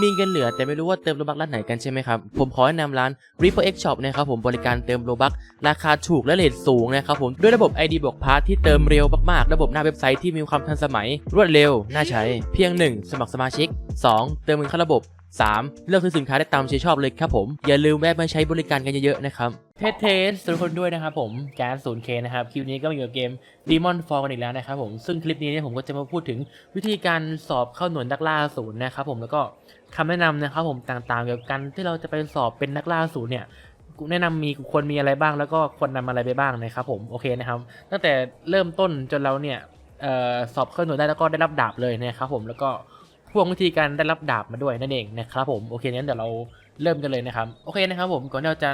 มีเงินเหลือแต่ไม่รู้ว่าเติมโลบักร้านไหนกันใช่ไหมครับ ผมขอแนะนำร้าน Reaper X Shop นะครับผมบริการเติมโลบักราคาถูกและเรทสูงนะครับผมด้วยระบบ ID บวกพาร์ทที่เติมเร็วมากๆ ระบบหน้าเว็บไซต์ที่มีความทันสมัย รวดเร็ว น่าใช้ เพียง 1 สมัครสมาชิก 2 เติมเงินเข้าระบบ 3 เลือกซื้อสินค้าได้ตามใจชอบเลยครับผม อย่าลืมแวะมาใช้บริการกันเยอะๆนะครับ เทสเทสทุกคนด้วยนะครับผมแก๊ส 0K นะครับ คลิปนี้ก็มาอยู่กับเกม Demon Fall กันอีกแล้วนะครับผม ซึ่งคลิปนี้เนี่ยผมก็จะมาพูดถึงวิธีการสอบเข้าหน่วยนักล่าศูนย์นะครับผมแล้วก็ คำแนะนำนะครับผมต่างๆเกี่ยวกับการที่เราจะไปสอบเป็นนักล่าศูนเนี่ยกูแนะนำมีควรมีอะไรบ้างแล้วก็ควรนำอะไรไปบ้างนะครับผมโอเคนะครับ ตั้งแต่เริ่มต้นจนเราเนี่ยออสอบเข้าหน่วยได้แล้วก็ได้รับดาบเลยนะครับผมแล้วก็พวกวิธีการได้รับดาบมาด้วยนั่นเองนะครับผมโอเคงั้นเดี๋ยวเราเริ่มกันเลยนะครับโอเคนะครับผมก่อนที่เราจะ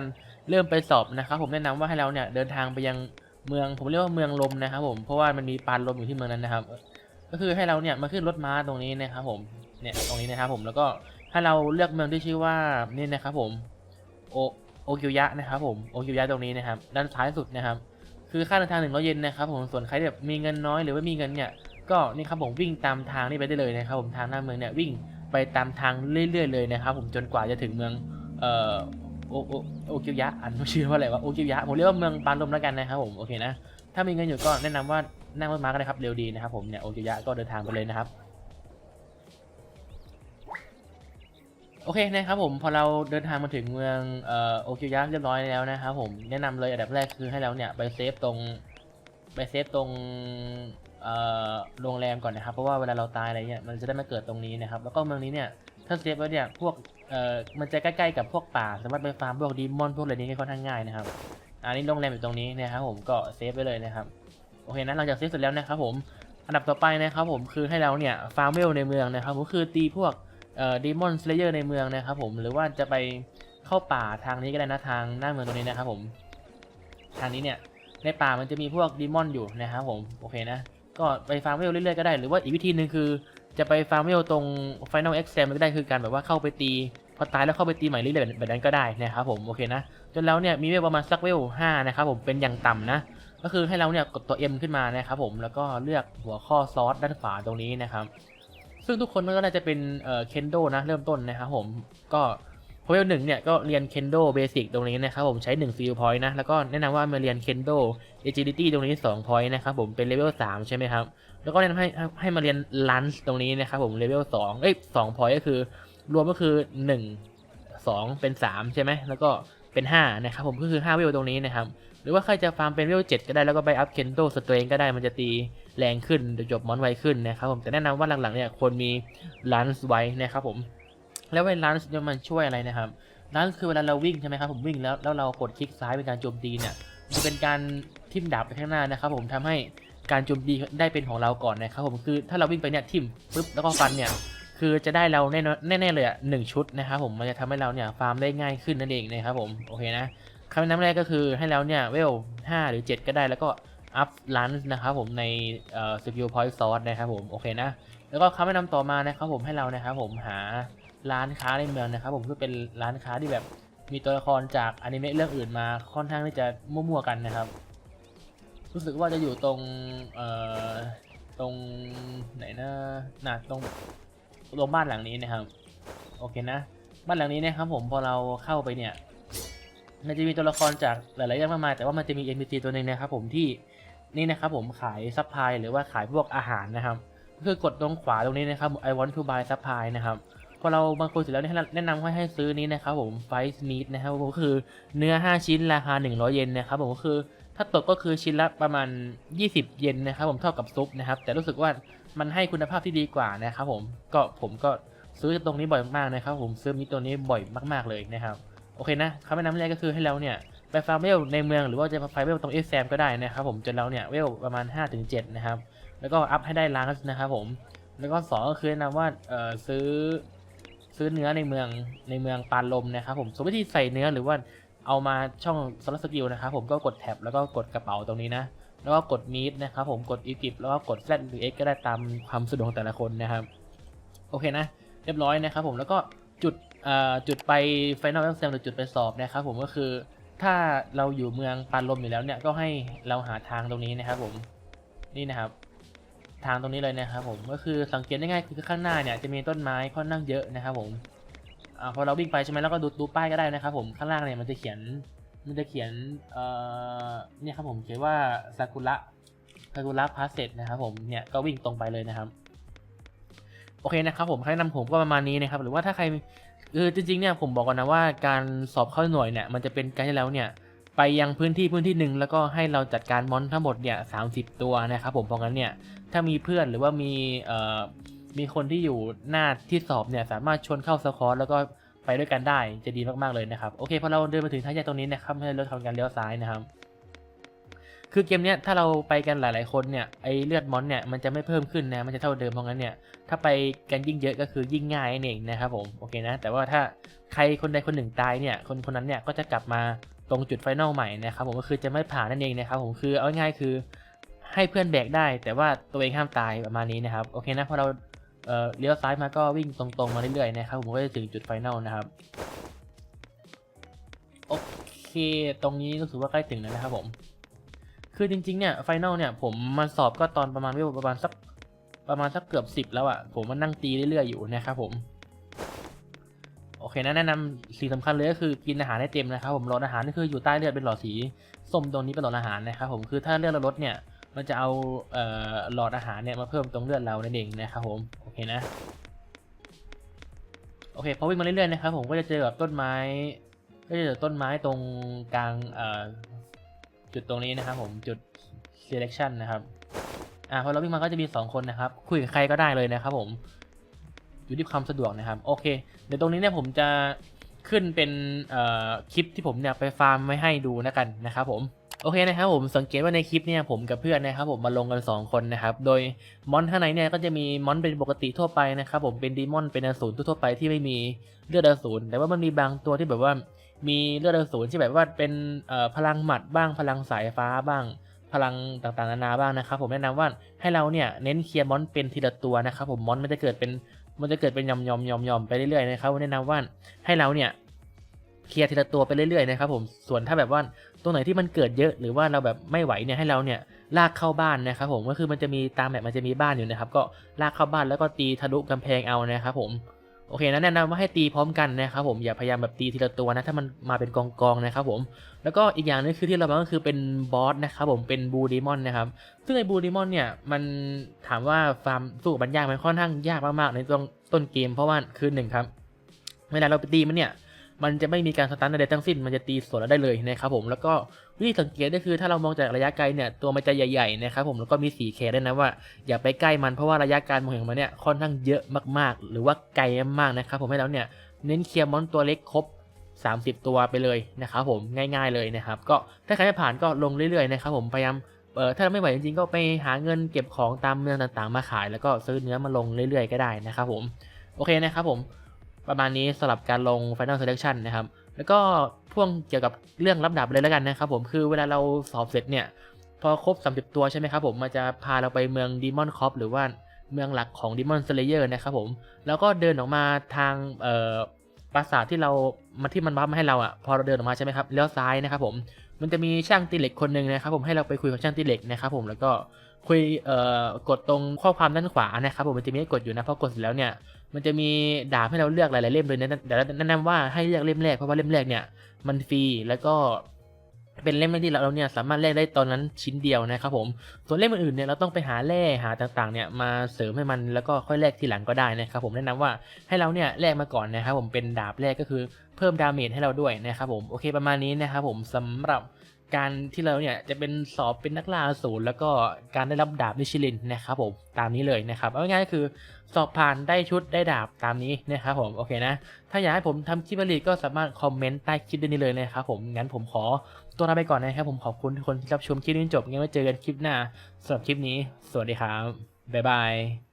เริ่มไปสอบนะครับผมแนะนำว่าให้เราเนี่ยเดินทางไปยังเมืองผมเรียกว่าเมืองลมนะครับผมเพราะว่ามันมีปานลมอยู่ที่เมืองนั้นนะครับ ก็คือให้เราเนี่ยมาขึ้นรถม้าตรงนี้นะครับผม เนี่ยตรงนี้นะครับผมแล้วก็ให้เราเลือกเมืองที่ชื่อว่านี่นะครับผมโอโอกิวยะนะครับผมโอกิวยะตรงนี้นะครับด้านซ้ายสุดนะครับ คือค่าเดินทางหนึ่งร้อยเยนนะครับผมส่วนใครแบบมีเงินน้อยหรือว่ามีเงินเนี่ยก็นี่ครับผมวิ่งตามทางนี่ไปได้เลยนะครับผมทางหน้าเมืองเนี่ยวิ่งไปตามทางเรื่อยๆเลยนะครับผมจนกว่าจะถึงเมืองเอ่อโอโอโอกิวยะอันไม่ชื่อว่าอะไรวะโอกิวยะผมเรียกว่าเมืองปานลมแล้วกันนะครับผมโอเคนะถ้ามีเงินอยู่ก็แนะนำว่านั่งรถม้าก็ได้ครับเร็วดีนะครับผมเนี่ยโอกิวยะก็เดินทางไปเลยนะครับ โอเคนะครับผมพอเราเดินทางมาถึงเมืองเอ่อโอคิวยะเรียบร้อยแล้วนะครับผมแนะนำเลยอันดับแรกคือให้เราเนี่ยไปเซฟตรงไปเซฟตรงเอ่อโรงแรมก่อนนะครับ เพราะว่าเวลาเราตายอะไรเนี่ยมันจะได้มาเกิดตรงนี้นะครับ แล้วก็เมืองนี้เนี่ยถ้าเซฟไว้เนี่ยพวกเอ่อมันจะใกล้ๆกับพวกป่า สามารถไปฟาร์มพวกดีมอนพวกอะไรนี้ค่อนข้างง่ายนะครับอันนี้โรงแรมอยู่ตรงนี้นะครับผมก็เซฟไว้เลยนะครับโอเคนะหลังจากเซฟเสร็จแล้วนะครับผมอันดับต่อไปนะครับผมคือให้เราเนี่ยฟาร์มเวลในเมืองนะครับก็คือตีพวก ดีมอนสเลเยอร์ในเมืองนะครับผมหรือว่าจะไปเข้าป่าทางนี้ก็ได้นะทางหน้าเมืองตรงนี้นะครับผมทางนี้เนี่ยในป่ามันจะมีพวกดีมอนอยู่นะครับผมโอเคนะก็ไปฟาร์มเวลเรื่อยๆก็ได้หรือว่าอีกวิธีหนึ่งคือ จะไปฟาร์มเวลตรง Final Exam ก็ได้คือการแบบว่าเข้าไปตีพอตายแล้วเข้าไปตีใหม่เรื่อยๆแบบนั้นก็ได้นะครับผมโอเคนะจนแล้วเนี่ยมีเวลประมาณสักเวล5นะครับผมเป็นอย่างต่ำนะ ก็คือให้เราเนี่ยกดตัว M ขึ้นมานะครับผมแล้วก็เลือกหัวข้อซอสด้านขวาตรงนี้นะครับ ซึ่งทุกคนก็น่าจะเป็นเอ่อเคนโดนะเริ่มต้นนะครับผมก็พอเวลหนึ่งเนี่ยก็เรียนเคนโดเบสิกตรงนี้นะครับผมใช้1ฟิลพอยต์นะแล้วก็แนะนำว่ามาเรียนเคนโดเอจิลิตี้ตรงนี้2พอยต์นะครับผมเป็นเลเวล3ใช่ไหมครับแล้วก็แนะนำให้ให้มาเรียนลันส์ตรงนี้นะครับผมเลเวล2เอ้ย2พอยต์ก็คือ รวมก็คือ 1 2 เป็น 3 ใช่ไหมแล้วก็เป็น5นะครับผมก็คือ5เวลตรงนี้นะครับ หรือว่าใครจะฟาร์มเป็นเวล7ก็ได้แล้วก็ไปอัพเคนโดสเตรนก็ได้มันจะตีแรงขึ้นจบมอนไวขึ้นนะครับผมแต่แนะนำว่าหลังๆเนี่ยควรมีลันส์ไว้นะครับผมแล้วเวลาลันส์มันช่วยอะไรนะครับลันส์คือเวลาเราวิ่งใช่ไหมครับผมวิ่งแล้วแล้วเรากดคลิกซ้ายเป็นการโจมตีเนี่ยจะเป็นการทิ่มดาบไปข้างหน้านะครับผมทำให้การโจมตีได้เป็นของเราก่อนนะครับผมคือถ้าเราวิ่งไปเนี่ยทิ่มปุ๊บแล้วก็ฟันเนี่ยคือจะได้เราแน่แน่ๆเลยอะหนึ่งชุดนะครับผมมันจะทำให้เราเนี่ยฟาร์มได้ง่ายขึ้นนั่นเองนะครับผมโอเคนะ คำแนะนำแรกก็คือให้แล้วเนี่ยเวล5หรือ7ก็ได้แล้วก็อัพลันนะครับผมในสกิลพอยต์ซอสนะครับผมโอเคนะ แล้วก็คำแนะนำต่อมานะครับผมให้เรานะครับผมหาร้านค้าในเมืองนะครับผมเพื่อเป็นร้านค้าที่แบบมีตัวละครจากอนิเมะเรื่องอื่นมาค่อนข้างที่จะมั่วๆกันนะครับ รู้สึกว่าจะอยู่ตรงเอ่อตรงไหนนะน่ะตรงตรงบ้านหลังนี้นะครับ โอเคนะ บ้านหลังนี้นะครับผมพอเราเข้าไปเนี่ย มันจะมีตัวละครจากหลายๆอย่างมากมายแต่ว่ามันจะมี NPC ตัวหนึ่งนะครับผมที่นี่นะครับผมขายซัพพลายหรือว่าขายพวกอาหารนะครับคือกดตรงขวาตรงนี้นะครับ I want to buy supply นะครับพอเราบางคนเสร็จแล้วเนี่ยแนะนำให้ให้ซื้อนี้นะครับผม Five Meat นะครับผมก็คือเนื้อ 5 ชิ้นราคา 100 เยนนะครับผมก็คือถ้าตกก็คือชิ้นละประมาณ 20 เยนนะครับผมเท่ากับซุปนะครับ แต่รู้สึกว่ามันให้คุณภาพที่ดีกว่านะครับผมก็ผมก็ซื้อตรงนี้บ่อยมากนะครับผมซื้อมีตัวนี้บ่อยมาก ๆเลยนะครับ โอเคนะคำแนะนำแรกก็คือให้เราเนี่ยไปฟาร์มเวลในเมืองหรือว่าจะไปฟาร์มเวลตรงเอฟแซมก็ได้นะครับผมจนเราเนี่ยเวลประมาณ 5-7 นะครับ แล้วก็อัพให้ได้ล้านนะครับผมแล้วก็สองก็คือแนะนำว่าเอ่อซื้อซื้อเนื้อในเมืองในเมืองปานลมนะครับผมส่วนวิธีใส่เนื้อหรือว่าเอามาช่องสลับสกิลนะครับผมก็กดแท็บแล้วก็กดกระเป๋าตรงนี้นะแล้วก็กดมีดนะครับผมกดอีกิปแล้วก็กดแซดหรือเอ็กก็ได้ตามความสะดวกของแต่ละคนนะครับ โอเคนะ เรียบร้อยนะครับผมแล้วก็จุด จุดไป Final Exam หรือจุดไปสอบนะครับผมก็คือถ้าเราอยู่เมืองปานลมอยู่แล้วเนี่ยก็ให้เราหาทางตรงนี้นะครับผมนี่นะครับ ทางตรงนี้เลยนะครับผมก็คือสังเกตได้ง่ายคือข้างหน้าเนี่ยจะมีต้นไม้ค่อนข้างเยอะนะครับผมอ่าพอเราวิ่งไปใช่ไหมแล้วก็ดูดูป้ายก็ได้นะครับผมข้างล่างเนี่ยมันจะเขียนมันจะเขียนเอ่อเนี่ยครับผมเขียนว่าซากุระซากุระพาสเซตนะครับผมเนี่ยก็วิ่งตรงไปเลยนะครับโอเคนะครับผมคะแนะนำผมก็ประมาณนี้นะครับหรือว่าถ้าใคร คือจริงๆเนี่ยผมบอกก่อนนะว่าการสอบเข้าหน่วยเนี่ยมันจะเป็นการที่แล้วเนี่ยไปยังพื้นที่พื้นที่หนึ่งแล้วก็ให้เราจัดการมอนทั้งหมดเนี่ยสาตัวนะครับผมเพราะงั้นเนี่ยถ้ามีเพื่อนหรือว่ามีเอ่อมีคนที่อยู่หน้าที่สอบเนี่ยสามารถชวนเข้าสคอร์แล้วก็ไปด้วยกันได้จะดีมากๆเลยนะครับโอเคพอเราเดินมาถึงทางแยกตรงนี้นะครับให้เราทำการเลี้ยวซ้ายนะครับ คือเกมเนี้ยถ้าเราไปกันหลาย ๆ คนเนี่ยไอเลือดมอนเนี่ยมันจะไม่เพิ่มขึ้นนะมันจะเท่าเดิมเพราะงั้นเนี่ยถ้าไปกันยิ่งเยอะก็คือยิ่งง่ายนั่นเองนะครับผมโอเคนะ แต่ว่าถ้าใครคนใดคนหนึ่งตายเนี่ยคนคนนั้นเนี่ยก็จะกลับมาตรงจุดไฟนอลใหม่นะครับผมก็คือจะไม่ผ่านนั่นเองนะครับผมคือเอาง่ายๆคือให้เพื่อนแบกได้ แต่ว่าตัวเองห้ามตายประมาณนี้นะครับโอเคนะพอเราเอ่อเลี้ยวซ้ายมาก็วิ่งตรงๆมาเรื่อยๆนะครับผมก็จะถึงจุดไฟนอลนะครับโอเคตรงนี้รู้สึกว่าใกล้ถึงแล้วนะครับผม คือจริงๆเนี่ยไฟแนลเนี่ยผมมาสอบก็ตอนประมาณเวลประมาณสักประมาณสักเกือบสิบแล้วอะ่ะ ผมมานั่งตีเรื่อยๆอยู่นะครับผม โอเคนะแนะนำสิ่งสำคัญเลยก็คือกินอาหารให้เต็มนะครับผมหลอดอาหารนี่คืออยู่ใต้เลือดเป็นหลอดสีส้มตรงนี้เป็นหลอดอาหารนะครับผมคือถ้าเลือดเราลดเนี่ยมันจะเอาเออหลอดอาหารเนี่ยมาเพิ่มตรงเลือดเรานั่นเองนะครับผมโอเคนะโอเคพอวิ่งมาเรื่อยๆนะครับผมก็จะเจอกับต้นไม้ก็จะเจอต้นไม้ตรงกลางเอ่อ จุดตรงนี้นะครับผมจุด selection นะครับอ่าพอเราวิ่งมาก็จะมี 2 คนนะครับ คุยกับใครก็ได้เลยนะครับผมอยู่ที่ความสะดวกนะครับโอเค เดี๋ยวตรงนี้เนี่ยผมจะขึ้นเป็นคลิปที่ผมเนี่ยไปฟาร์มไว้ให้ดูนะกันนะครับผมโอเคนะครับผมสังเกตว่าในคลิปเนี่ยผมกับเพื่อนนะครับผมมาลงกัน 2 คนนะครับโดยมอนข้างในเนี่ยก็จะมีมอนเป็นปกติทั่วไปนะครับผมเป็นดีมอนเป็นอสูรทั่วไปที่ไม่มีเลือดอสูรแต่ว่ามันมีบางตัวที่แบบว่า มีเลือดอสูรที่แบบว่าเป็นพลังหมัดบ้างพลังสายฟ้าบ้าง พลังต่างๆนานาบ้างนะครับ ผมแนะนำว่าให้เราเนี่ยเน้นเคลียร์มอนเป็นทีละตัวนะครับ ผมมอนมันจะเกิดเป็นมันจะเกิดเป็นยอมยอมยอมยอมไปเรื่อยๆนะครับแนะนำว่าให้เราเนี่ยเคลียร์ทีละตัวไปเรื่อยๆนะครับผมส่วนถ้าแบบว่าตรงไหนที่มันเกิดเยอะหรือว่าเราแบบไม่ไหวเนี่ยให้เราเนี่ยลากเข้าบ้านนะครับผมก็คือมันจะมีตามแบบมันจะมีบ้านอยู่นะครับ ก็ลากเข้าบ้านแล้วก็ตีทะลุกำแพงเอานะครับผม โอเคนะแนะนำว่าให้ตีพร้อมกันนะครับผมอย่าพยายามแบบตีทีละตัวนะถ้ามันมาเป็นกองกองๆนะครับผมแล้วก็อีกอย่างนึงคือที่เราบอกก็คือเป็นบอสนะครับผมเป็นบูดีมอนนะครับซึ่งไอ้บูดีมอนเนี่ยมันถามว่าฟาร์มสู้กับมันยากมันค่อนข้างยากมากๆในตรงต้นเกมเพราะว่าคือหนึ่งครับเวลาเราไปตีมันเนี่ย มันจะไม่มีการสตันใดๆทั้งสิ้น มันจะตีสวนเราได้เลยนะครับผมแล้วก็วิธีสังเกตก็คือถ้าเรามองจากระยะไกลเนี่ยตัวมันจะใหญ่ๆนะครับผมแล้วก็มีสีเคด้วยนะว่าอย่าไปใกล้มันเพราะว่าระยะการมองเห็นของมันเนี่ยค่อนข้างเยอะมากๆ หรือว่าไกลมากๆนะครับผมให้เราเนี่ยเน้นเคลียร์มอนตัวเล็กครบ 30 ตัวไปเลยนะครับผมง่ายๆเลยนะครับก็ถ้าใครไม่ผ่านก็ลงเรื่อยๆนะครับผมพยายามเออถ้าไม่ไหวจริงๆก็ไปหาเงินเก็บของตามเมืองต่างๆ มาขาย แล้วก็ซื้อเนื้อมาลงเรื่อยๆก็ได้นะครับผมโอเคนะครับผม ประมาณนี้สำหรับการลง Final Selection นะครับ แล้วก็พ่วงเกี่ยวกับเรื่องรับดาบเลยแล้วกันนะครับผมคือเวลาเราสอบเสร็จเนี่ย พอครบ 30 ตัวใช่ไหมครับผมมันจะพาเราไปเมืองดีมอนคอปหรือว่าเมืองหลักของดีมอนสเลเยอร์นะครับผม แล้วก็เดินออกมาทางเอ่อปราสาทที่เรามาที่มันบัฟมาให้เราอะพอเราเดินออกมาใช่ไหมครับเลี้ยวซ้ายนะครับผมมันจะมีช่างตีเหล็กคนหนึ่งนะครับผมให้เราไปคุยกับช่างตีเหล็กนะครับผมแล้วก็ คุยเอ่อกดตรงข้อความด้านขวานะครับผมมันจะมีให้กดอยู่นะพอกดเสร็จแล้วเนี่ยมันจะมีดาบให้เราเลือกหลายๆเล่มเลยนะแต่แนะนำว่าให้เลือกเล่มแรกเพราะว่าเล่มแรกเนี่ยมันฟรีแล้วก็เป็นเล่มแรกที่เราเนี่ยสามารถแลกได้ตอนนั้นชิ้นเดียวนะครับผม ส่วนเล่มอื่นๆเนี่ยเราต้องไปหาแร่หาต่างๆเนี่ยมาเสริมให้มันแล้วก็ค่อยแลกทีหลังก็ได้นะครับผมแนะนำว่าให้เราเนี่ยแลกมาก่อนนะครับผมเป็นดาบแรกก็คือเพิ่มดาเมจให้เราด้วยนะครับผมโอเคประมาณนี้นะครับผมสำหรับ การที่เราเนี่ยจะเป็นสอบเป็นนักล่าอสูรแล้วก็การได้รับดาบมิชลินนะครับผมตามนี้เลยนะครับเอาง่ายๆก็คือสอบผ่านได้ชุดได้ดาบตามนี้นะครับผมโอเคนะ ถ้าอยากให้ผมทำคลิปผลิตก็สามารถคอมเมนต์ใต้คลิปได้นี้เลยนะครับผมงั้นผมขอตัวลาไปก่อนนะครับผมขอบคุณทุกคนที่รับชมคลิปนี้จนจบงั้นไว้เจอกันคลิปหน้าสำหรับคลิปนี้ สวัสดีครับบ๊ายบาย